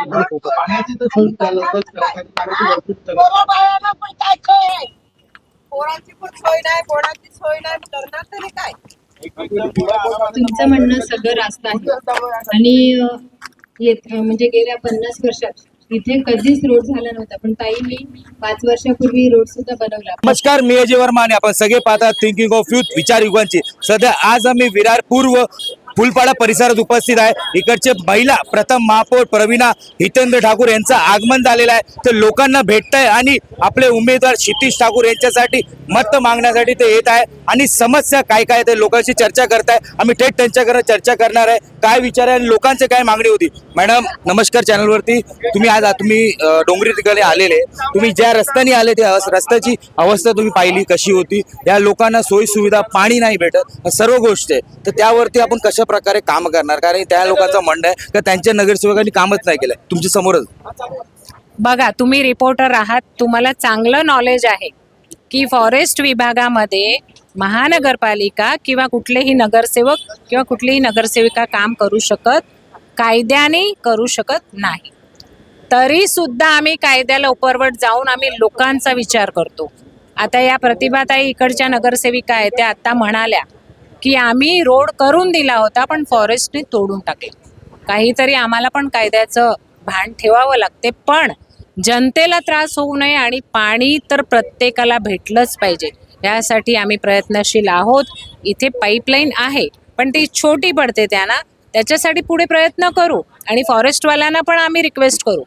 पाण्याची तर सोय झालं काय पोरांची पण सोय नाही पोरांची सोय नाही करणार तरी काय तुमचं म्हणणं सगळं रास्त आहे. आणि येत- म्हणजे गेल्या पन्नास वर्षात इथे कधीच रोड झाला नव्हता. पण ताईंनी पाच वर्षापूर्वी रोड सुद्धा बनवला. नमस्कार मी अजय वर्मा आणि आपण सगळे पाहतात थिंकिंग ऑफ युथ विचार युगांची. सध्या आज आम्ही विरार पूर्व फुलपाडा परिसरात उपस्थित आहे. इकडचे महिला प्रथम महापौर प्रवीणा हितेंद्र ठाकूर यांचं आगमन झालेलं आहे. तर लोकांना भेटत आहे आणि आपले उमेदवार क्षितिश ठाकूर यांच्यासाठी मत मागण्यासाठी ते येत आहे. आणि समस्या काय काय ते लोकांशी चर्चा करताय. आम्ही थेट त्यांच्याकडे चर्चा करणार आहे. काय विचार आहे आणि लोकांची काय मागणी होती? मॅडम नमस्कार चॅनलवरती. तुम्ही आज तुम्ही डोंगरी ठिकाणी आलेले. तुम्ही ज्या रस्त्याने आले त्या रस्त्याची अवस्था तुम्ही पाहिली कशी होती? या लोकांना सोयी सुविधा पाणी नाही भेटत सर्व गोष्टी आहे. तर त्यावरती आपण कशा प्रकारे काम करणार. कारण त्या लोकांचं म्हणणं आहे की त्यांच्या नगरसेवकांनी कामच नाही केलं. तुमच्या समोरच. बघा तुम्ही रिपोर्टर आहात. तुम्हाला चांगलं नॉलेज आहे की फॉरेस्ट विभागामध्ये महानगरपालिका किंवा कुठलेही नगरसेवक किंवा कुठलीही नगरसेविका काम करू शकत कायद्याने करू शकत नाही. तरी सुद्धा आम्ही कायद्याला उपरवट जाऊन आम्ही लोकांचा विचार करतो. आता या प्रतिभाताई इकडच्या नगरसेविका आहेत त्या आत्ता म्हणाल्या की आम्ही रोड करून दिला होता पण फॉरेस्टने तोडून टाकले. काहीतरी आम्हाला पण कायद्याचं भान ठेवावं लागते पण जनतेला त्रास होऊ नये आणि पाणी तर प्रत्येकाला भेटलंच पाहिजे. यासाठी आम्ही प्रयत्नशील आहोत. इथे पाईपलाईन आहे पण ती छोटी पडते त्यांना. त्याच्यासाठी पुढे प्रयत्न करू आणि फॉरेस्टवाल्यांना पण आम्ही रिक्वेस्ट करू.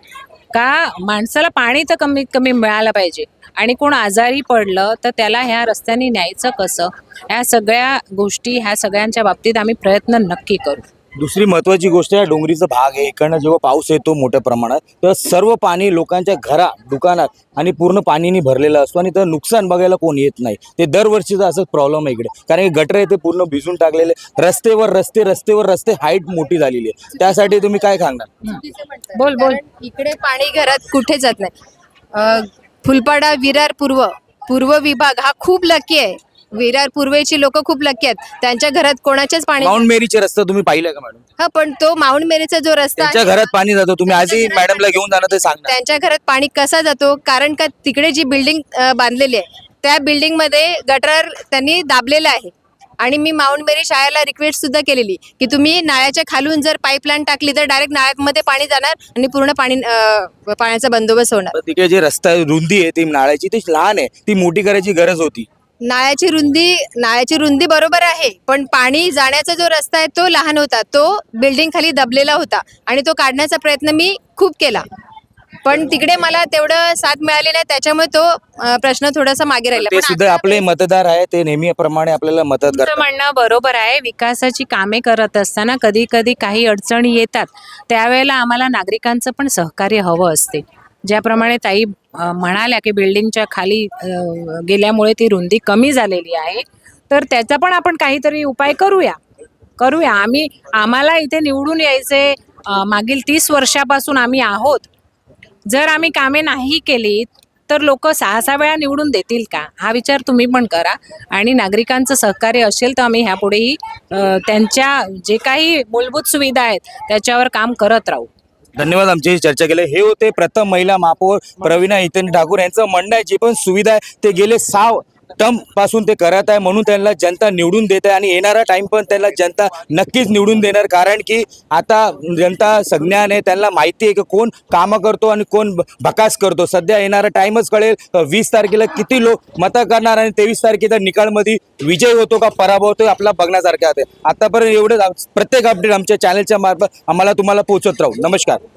का माणसाला पाणी तर कमीत कमी मिळालं पाहिजे. आणि कोण आजारी पडलं तर त्याला ह्या रस्त्याने न्यायचं कसं? ह्या सगळ्या गोष्टी ह्या सगळ्यांच्या बाबतीत आम्ही प्रयत्न नक्की करू. दुसरी महत्वाची गोष्ट आहे डोंगरीचा भाग आहे. इकडनं जेव्हा पाऊस येतो मोठ्या प्रमाणात तर सर्व पाणी लोकांच्या घरात दुकानात आणि पूर्ण पाणीने भरलेलं असतो आणि तर नुकसान बघायला कोण येत नाही. ते दरवर्षीचा असंच प्रॉब्लेम आहे इकडे. कारण की गटर आहे ते पूर्ण भिजून टाकलेले. रस्तेवर रस्ते रस्तेवर रस्ते हाईट मोठी झालेली आहे. त्यासाठी तुम्ही काय सांगणार? बोल बोल. इकडे पाणी घरात कुठे जात नाही. फुलपाडा विरार पूर्व पूर्व विभाग हा खूप लकी आहे. विरार पूर्वेची लोक खूप लकी आहेत. त्यांच्या घरात कोणाच्याच पाणी माउंट मेरीचे रस्ते तुम्ही पाहिले का मॅडम हा पण तो माउंट मेरीचा जो रस्ता त्यांच्या आहे घरात पाणी जातं. तुम्ही आजही मॅडमला घेऊन जाणार ते सांगणार. त्यांच्या घरात पाणी कसा जातो? कारण का तिकडे जी बिल्डिंग बांधलेली आहे त्या बिल्डिंगमध्ये गटर त्यांनी दाबलेलं आहे. आणि मी माउंट मेरी शाळेला रिक्वेस्ट सुद्धा केलेली की तुम्ही नाळ्याच्या खालून जर पाईपलाईन टाकली तर डायरेक्ट नाळ्यामध्ये पाणी जाणार आणि पूर्ण पाणी पाण्याचा बंदोबस्त होणार. तिकडे जे रस्ता रुंदी आहे ती नाळ्याची ती लहान आहे ती मोठी करायची गरज होती. नाळ्याची रुंदी नाळ्याची रुंदी बरोबर आहे पण पाणी जाण्याचा जो रस्ता आहे तो लहान होता तो बिल्डिंग खाली दबलेला होता आणि तो काढण्याचा प्रयत्न मी खूप केला. पण तिकडे मला तेवढं साथ मिळाली नाही त्याच्यामुळे तो अ, प्रश्न थोडासा मागे राहिला. ते पण सुद्धा आपले मतदार आहे ते नेहमीप्रमाणे आपल्याला मदत तुमचं करतात. म्हणणं बरोबर आहे विकासाची कामे करत असताना कधी कधी काही अडचणी येतात त्यावेळेला आम्हाला नागरिकांचं पण सहकार्य हवं असते. ज्याप्रमाणे ताई अ, म्हणाल्या की बिल्डिंगच्या खाली अ, गेल्यामुळे ती रुंदी कमी झालेली आहे तर त्याचा पण आपण काहीतरी उपाय करूया. करूया. आम्ही आम्हाला इथे निवडून यायचे अ, मागील तीस वर्षापासून आम्ही आहोत जर आम्ही कामे नाही केली तर लोक सहा सहा वेळा निवडून देतील का? हा विचार तुम्ही पण करा. आणि नागरिकांचं सहकार्य असेल तर आम्ही ह्यापुढेही त्यांच्या जे काही मूलभूत सुविधा आहेत त्याच्यावर काम करत राहू. धन्यवाद आमची चर्चा केली. हे होते प्रथम महिला महापौर प्रवीणा इतन ठाकूर यांचं म्हणणं आहे जी पण सुविधा आहे ते गेले सहा टर्मपासून ते करत आहे म्हणून त्यांना जनता निवडून देत आहे आणि येणारा टाइम पण त्यांना जनता नक्कीच निवडून देणार. कारण की आता जनता संज्ञान आहे त्यांना माहिती आहे की कोण कामं करतो आणि कोण भकास करतो. सध्या येणारा टाइमच कळेल वीस तारखेला किती लोक मतं करणार आणि तेवीस तारखेचा निकालमध्ये विजय होतो का पराभव होतो आपला बघण्यासारखा आहे. आतापर्यंत एवढं प्रत्येक अपडेट आमच्या चॅनलच्या मार्फत आम्हाला तुम्हाला पोहोचत राहू. नमस्कार.